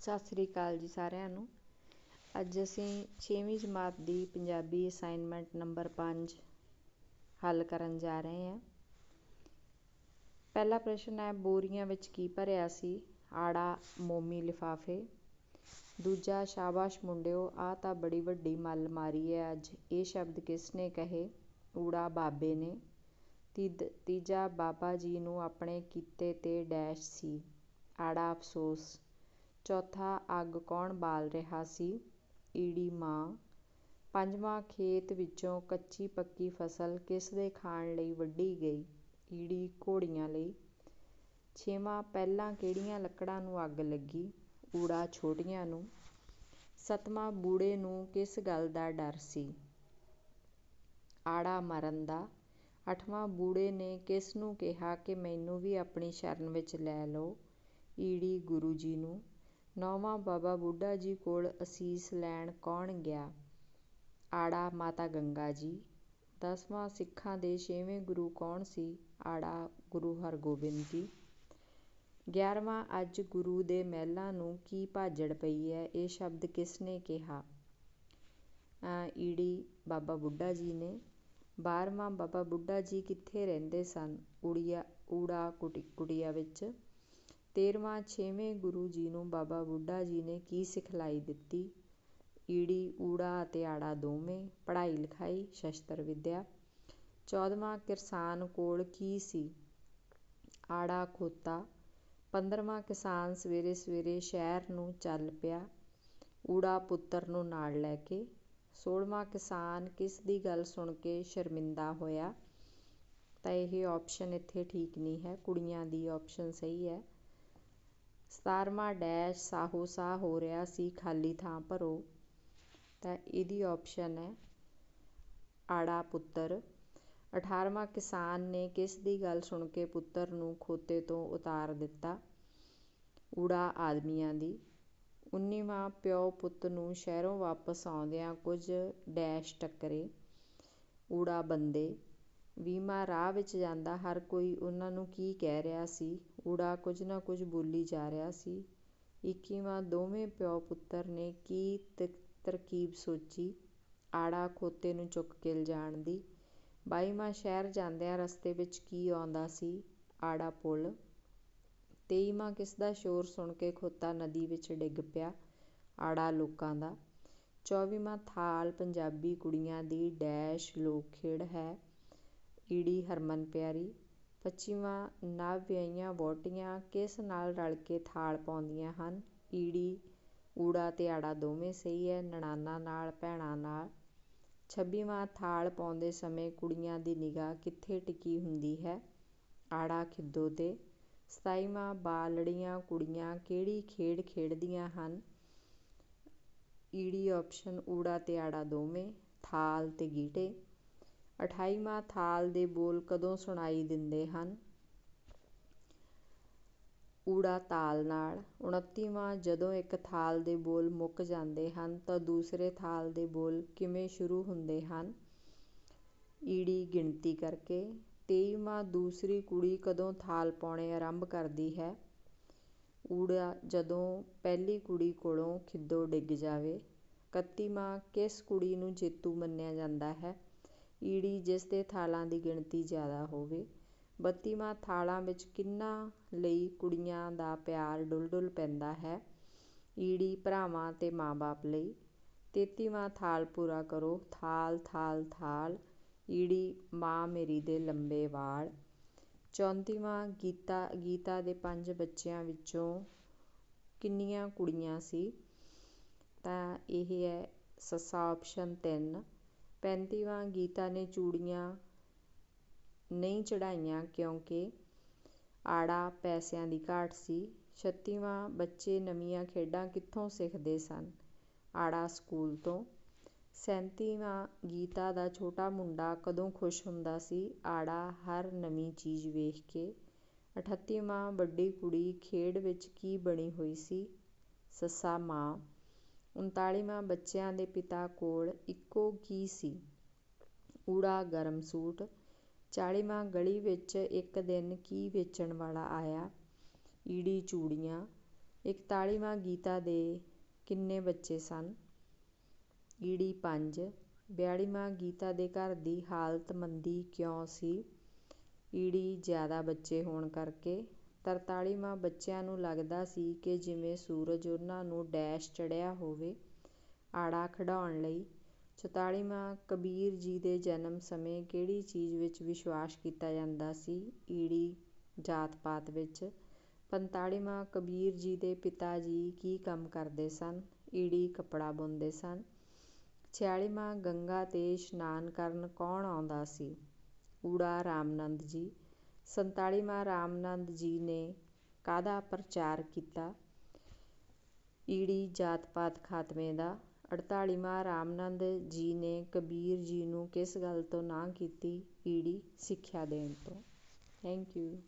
ਸਤਿ ਸ੍ਰੀ ਅਕਾਲ ਜੀ ਸਾਰਿਆਂ ਨੂੰ। ਅੱਜ ਅਸੀਂ 6ਵੀਂ ਜਮਾਤ ਦੀ ਪੰਜਾਬੀ ਅਸਾਈਨਮੈਂਟ ਨੰਬਰ 5 ਹੱਲ ਕਰਨ ਜਾ ਰਹੇ ਹਾਂ। ਪਹਿਲਾ ਪ੍ਰਸ਼ਨ ਹੈ, ਬੋਰੀਆਂ ਵਿੱਚ ਕੀ ਭਰਿਆ ਸੀ? ਆੜਾ, ਮੋਮੀ, ਲਿਫਾਫੇ। ਦੂਜਾ, ਸ਼ਾਬਾਸ਼ ਮੁੰਡਿਓ ਆ ਤਾਂ ਬੜੀ ਵੱਡੀ ਮੱਲ ਮਾਰੀ ਹੈ ਅੱਜ। ਇਹ ਸ਼ਬਦ ਕਿਸ ਨੇ ਕਹੇ? ਊੜਾ ਬਾਬੇ ਨੇ। ਤੀਜਾ, ਬਾਬਾ ਜੀ ਨੂੰ ਆਪਣੇ ਕੀਤੇ ਤੇ ਡੈਸ਼ ਸੀ। ਆੜਾ ਅਫਸੋਸ। ਚੌਥਾ ਅੱਗ ਕੌਣ ਬਾਲ ਰਿਹਾ ਸੀ? ਈੜੀ ਮਾਂ। ਪੰਜਵਾਂ ਖੇਤ ਵਿੱਚੋਂ ਕੱਚੀ ਪੱਕੀ ਫਸਲ ਕਿਸ ਦੇ ਖਾਣ ਲਈ ਵੱਢੀ ਗਈ? ਈੜੀ ਘੋੜੀਆਂ ਲਈ। ਛੇਵਾਂ, ਪਹਿਲਾਂ ਕਿਹੜੀਆਂ ਲੱਕੜਾਂ ਨੂੰ ਅੱਗ ਲੱਗੀ? ਊੜਾ ਛੋਟੀਆਂ ਨੂੰ। ਸੱਤਵਾਂ, ਬੂੜੇ ਨੂੰ ਕਿਸ ਗੱਲ ਦਾ ਡਰ ਸੀ? ਆੜਾ ਮਰਨ ਦਾ। ਅੱਠਵਾਂ, ਬੂੜੇ ਨੇ ਕਿਸ ਨੂੰ ਕਿਹਾ ਕਿ ਮੈਨੂੰ ਵੀ ਆਪਣੀ ਸ਼ਰਨ ਵਿੱਚ ਲੈ ਲਓ? ਈੜੀ ਗੁਰੂ ਜੀ ਨੂੰ। ਨੌਵਾਂ ਬਾਬਾ ਬੁੱਢਾ ਜੀ ਕੋਲ ਅਸੀਸ ਲੈਣ ਕੌਣ ਗਿਆ? ਆੜਾ ਮਾਤਾ ਗੰਗਾ ਜੀ। ਦਸਵਾਂ ਸਿੱਖਾਂ ਦੇ ਛੇਵੇਂ ਗੁਰੂ ਕੌਣ ਸੀ? ਆੜਾ ਗੁਰੂ ਹਰਗੋਬਿੰਦ ਜੀ। ਗਿਆਰਵਾਂ, ਅੱਜ ਗੁਰੂ ਦੇ ਮਹਿਲਾਂ ਨੂੰ ਕੀ ਭਾਜੜ ਪਈ ਹੈ? ਇਹ ਸ਼ਬਦ ਕਿਸ ਨੇ ਕਿਹਾ? ਈੜੀ ਬਾਬਾ ਬੁੱਢਾ ਜੀ ਨੇ। ਬਾਰਵਾਂ ਬਾਬਾ ਬੁੱਢਾ ਜੀ ਕਿੱਥੇ ਰਹਿੰਦੇ ਸਨ? ਊੜੀਆ ਊੜਾ ਕੁਟੀ, ਕੁਟੀਆ ਵਿੱਚ। ਤੇਰਵਾਂ ਛੇਵੇਂ ਗੁਰੂ ਜੀ ਨੂੰ ਬਾਬਾ ਬੁੱਢਾ ਜੀ ਨੇ ਕੀ ਸਿਖਲਾਈ ਦਿੱਤੀ? ਈੜੀ, ਊੜਾ ਅਤੇ ਆੜਾ ਦੋਵੇਂ, ਪੜ੍ਹਾਈ ਲਿਖਾਈ, ਸ਼ਸਤਰ ਵਿੱਦਿਆ। ਚੌਦਵਾਂ ਕਿਰਸਾਨ ਕੋਲ ਕੀ ਸੀ? ਆੜਾ, ਖੋਤਾ। ਪੰਦਰਵਾਂ ਕਿਸਾਨ ਸਵੇਰੇ ਸਵੇਰੇ ਸ਼ਹਿਰ ਨੂੰ ਚੱਲ ਪਿਆ। ਊੜਾ ਪੁੱਤਰ ਨੂੰ ਨਾਲ ਲੈ ਕੇ। ਸੋਲ੍ਹਵਾਂ, ਕਿਸਾਨ ਕਿਸ ਦੀ ਗੱਲ ਸੁਣ ਕੇ ਸ਼ਰਮਿੰਦਾ ਹੋਇਆ? ਤਾਂ ਇਹ ਆਪਸ਼ਨ ਇੱਥੇ ਠੀਕ ਨਹੀਂ ਹੈ। ਕੁੜੀਆਂ ਦੀ ਆਪਸ਼ਨ ਸਹੀ ਹੈ। ਸਤਾਰਵਾਂ ਡੈਸ਼ ਸਾਹੋ ਸਾਹ ਹੋ ਰਿਹਾ ਸੀ, ਖਾਲੀ ਥਾਂ ਭਰੋ। ਤਾਂ ਇਹਦੀ ਆਪਸ਼ਨ ਹੈ ਆੜਾ ਪੁੱਤਰ। ਅਠਾਰਵਾਂ ਕਿਸਾਨ ਨੇ ਕਿਸ ਦੀ ਗੱਲ ਸੁਣ ਕੇ ਪੁੱਤਰ ਨੂੰ ਖੋਤੇ ਤੋਂ ਉਤਾਰ ਦਿੱਤਾ? ਊੜਾ ਆਦਮੀਆਂ ਦੀ। ਉੱਨੀਵਾਂ ਪਿਓ ਪੁੱਤ ਨੂੰ ਸ਼ਹਿਰੋਂ ਵਾਪਸ ਆਉਂਦਿਆਂ ਕੁਝ ਡੈਸ਼ ਟੱਕਰੇ। ਊੜਾ ਬੰਦੇ ਵੀਹਵਾਂ ਰਾਹ ਵਿੱਚ ਜਾਂਦਾ, ਹਰ ਕੋਈ ਉਹਨਾਂ ਨੂੰ ਕੀ ਕਹਿ ਰਿਹਾ ਸੀ? ਊੜਾ ਕੁਝ ਨਾ ਕੁਝ ਬੋਲੀ ਜਾ ਰਿਹਾ ਸੀ। ਇੱਕੀਵਾਂ ਦੋਵੇਂ ਪਿਓ ਪੁੱਤਰ ਨੇ ਕੀ ਤਰਕੀਬ ਸੋਚੀ? ਆੜਾ ਖੋਤੇ ਨੂੰ ਚੁੱਕ ਕੇ ਲਿਜਾਣ ਦੀ। ਬਾਈਵਾਂ ਸ਼ਹਿਰ ਜਾਂਦਿਆਂ ਰਸਤੇ ਵਿੱਚ ਕੀ ਆਉਂਦਾ ਸੀ? ਆੜਾ ਪੁਲ। ਤੇਈਵਾਂ ਕਿਸ ਦਾ ਸ਼ੋਰ ਸੁਣ ਕੇ ਖੋਤਾ ਨਦੀ ਵਿੱਚ ਡਿੱਗ ਪਿਆ? ਆੜਾ ਲੋਕਾਂ ਦਾ। ਚੌਵੀਵਾਂ ਥਾਲ ਪੰਜਾਬੀ ਕੁੜੀਆਂ ਦੀ ਡੈਸ਼ ਲੋਕ ਖੇਡ ਹੈ। ਈੜੀ ਹਰਮਨ ਪਿਆਰੀ ਪੱਚੀਵਾਂ ਨਵ ਵਿਆਹੀਆਂ ਵਹੁਟੀਆਂ ਕਿਸ ਨਾਲ ਰਲ ਕੇ ਥਾਲ ਪਾਉਂਦੀਆਂ ਹਨ? ਈੜੀ, ਊੜਾ ਤੇ ਆੜਾ ਦੋਵੇਂ ਸਹੀ ਹੈ, ਨਣਾਨਾ ਨਾਲ, ਭੈਣਾਂ ਨਾਲ। ਛੱਬੀਵਾਂ, ਥਾਲ ਪਾਉਂਦੇ ਸਮੇਂ ਕੁੜੀਆਂ ਦੀ ਨਿਗਾਹ ਕਿੱਥੇ ਟਿਕੀ ਹੁੰਦੀ ਹੈ? ਆੜਾ ਖਿੱਦੋ ਤੇ। ਸਤਾਈਵਾਂ, ਬਾਲੜੀਆਂ ਕੁੜੀਆਂ ਕਿਹੜੀ ਖੇਡ ਖੇਡਦੀਆਂ ਹਨ? ਈੜੀ ਆਪਸ਼ਨ ਊੜਾ ਤੇ ਆੜਾ ਦੋਵੇਂ, ਥਾਲ ਤੇ ਗੀਟੇ। ਅਠਾਈਵਾਂ ਥਾਲ ਦੇ ਬੋਲ ਕਦੋਂ ਸੁਣਾਈ ਦਿੰਦੇ ਹਨ? ਊੜਾ ਤਾਲ ਨਾਲ। ਉਣੱਤੀਵਾਂ, ਜਦੋਂ ਇੱਕ ਥਾਲ ਦੇ ਬੋਲ ਮੁੱਕ ਜਾਂਦੇ ਹਨ, ਤਾਂ ਦੂਸਰੇ ਥਾਲ ਦੇ ਬੋਲ ਕਿਵੇਂ ਸ਼ੁਰੂ ਹੁੰਦੇ ਹਨ? ਈੜੀ ਗਿਣਤੀ ਕਰਕੇ। ਤੇਈਵਾਂ, ਦੂਸਰੀ ਕੁੜੀ ਕਦੋਂ ਥਾਲ ਪਾਉਣੇ ਆਰੰਭ ਕਰਦੀ ਹੈ? ਊੜਾ, ਜਦੋਂ ਪਹਿਲੀ ਕੁੜੀ ਕੋਲੋਂ ਖਿੱਦੋ ਡਿੱਗ ਜਾਵੇ। ਇਕੱਤੀਵਾਂ, ਕਿਸ ਕੁੜੀ ਨੂੰ ਜੇਤੂ ਮੰਨਿਆ ਜਾਂਦਾ ਹੈ? ਈੜੀ ਜਿਸ ਦੇ ਥਾਲਾਂ ਦੀ ਗਿਣਤੀ ਜ਼ਿਆਦਾ ਹੋਵੇ। ਬੱਤੀਵਾਂ ਥਾਲਾਂ ਵਿੱਚ ਕਿੰਨਾਂ ਲਈ ਕੁੜੀਆਂ ਦਾ ਪਿਆਰ ਡੁੱਲ ਡੁੱਲ ਪੈਂਦਾ ਹੈ? ਈੜੀ ਭਰਾਵਾਂ ਤੇ ਮਾਂ-ਬਾਪ ਲਈ। ਤੇਤੀਵਾਂ ਥਾਲ ਪੂਰਾ ਕਰੋ। ਥਾਲ ਥਾਲ ਥਾਲ। ਈੜੀ, ਮਾਂ ਮੇਰੀ ਦੇ ਲੰਬੇ ਵਾਲ। ਚੌਂਤੀਵਾਂ ਗੀਤਾ ਗੀਤਾ ਦੇ ਪੰਜ ਬੱਚਿਆਂ ਵਿੱਚੋਂ ਕਿੰਨੀਆਂ ਕੁੜੀਆਂ ਸੀ? ਤਾਂ ਇਹ ਹੈ ਸੱਸਾ ਆਪਸ਼ਨ ਤਿੰਨ। ਪੈਂਤੀਵਾਂ ਗੀਤਾ ਨੇ ਚੂੜੀਆਂ ਨਹੀਂ ਚੜ੍ਹਾਈਆਂ ਕਿਉਂਕਿ ਆੜਾ ਪੈਸਿਆਂ ਦੀ ਘਾਟ ਸੀ। ਛੱਤੀਵਾਂ, ਬੱਚੇ ਨਵੀਆਂ ਖੇਡਾਂ ਕਿੱਥੋਂ ਸਿੱਖਦੇ ਸਨ? ਆੜਾ ਸਕੂਲ ਤੋਂ। ਸੈਂਤੀਵਾਂ ਗੀਤਾ ਦਾ ਛੋਟਾ ਮੁੰਡਾ ਕਦੋਂ ਖੁਸ਼ ਹੁੰਦਾ ਸੀ? ਆੜਾ ਹਰ ਨਵੀਂ ਚੀਜ਼ ਵੇਖ ਕੇ। ਅਠੱਤੀਵਾਂ ਵੱਡੀ ਕੁੜੀ ਖੇਡ ਵਿੱਚ ਕੀ ਬਣੀ ਹੋਈ ਸੀ? ਸੱਸਾ ਮਾਂ। ਉਨਤਾਲੀਵਾਂ ਬੱਚਿਆਂ ਦੇ ਪਿਤਾ ਕੋਲ ਇੱਕੋ ਕੀ ਸੀ। ਊੜਾ ਗਰਮ ਸੂਟ। ਚਾਲੀਵਾਂ ਗਲੀ ਵਿੱਚ ਇੱਕ ਦਿਨ ਕੀ ਵੇਚਣ ਵਾਲਾ ਆਇਆ। ਈੜੀ ਚੂੜੀਆਂ। ਇਕਤਾਲੀਵਾਂ ਗੀਤਾ ਦੇ ਕਿੰਨੇ ਬੱਚੇ ਸਨ? ਈੜੀ ਪੰਜ। ਬਿਆਲੀਵਾਂ ਗੀਤਾ ਦੇ ਘਰ ਦੀ ਹਾਲਤ ਮੰਦੀ ਕਿਉਂ ਸੀ? ਈੜੀ ਜ਼ਿਆਦਾ ਬੱਚੇ ਹੋਣ ਕਰਕੇ। ਤਰਤਾਲੀਵਾਂ ਬੱਚਿਆਂ ਨੂੰ ਲੱਗਦਾ ਸੀ ਕਿ ਜਿਵੇਂ ਸੂਰਜ ਉਹਨਾਂ ਨੂੰ ਡੈਸ਼ ਚੜ੍ਹਿਆ ਹੋਵੇ, ਆੜਾ ਖਿਡਾਉਣ ਲਈ। ਚੁਤਾਲੀਵਾਂ ਕਬੀਰ ਜੀ ਦੇ ਜਨਮ ਸਮੇਂ ਕਿਹੜੀ ਚੀਜ਼ ਵਿੱਚ ਵਿਸ਼ਵਾਸ ਕੀਤਾ ਜਾਂਦਾ ਸੀ? ਈੜੀ ਜਾਤ ਪਾਤ ਵਿੱਚ। ਪੰਤਾਲੀਵਾਂ ਕਬੀਰ ਜੀ ਦੇ ਪਿਤਾ ਜੀ ਕੀ ਕੰਮ ਕਰਦੇ ਸਨ? ਈੜੀ ਕੱਪੜਾ ਬੁਣਦੇ ਸਨ। ਛਿਆਲੀਵਾਂ ਗੰਗਾ 'ਤੇ ਇਸ਼ਨਾਨ ਕਰਨ ਕੌਣ ਆਉਂਦਾ ਸੀ? ਊੜਾ ਰਾਮਨੰਦ ਜੀ। ਸੰਤਾਲੀਵਾਂ ਰਾਮਨੰਦ ਜੀ ਨੇ ਕਾਹਦਾ ਪ੍ਰਚਾਰ ਕੀਤਾ? ਈੜੀ ਜਾਤ ਪਾਤ ਖਾਤਮੇ ਦਾ। ਅੜਤਾਲੀਵਾਂ ਰਾਮਨੰਦ ਜੀ ਨੇ ਕਬੀਰ ਜੀ ਨੂੰ ਕਿਸ ਗੱਲ ਤੋਂ ਨਾਂਹ ਕੀਤੀ? ਈੜੀ ਸਿੱਖਿਆ ਦੇਣ ਤੋਂ। Thank you.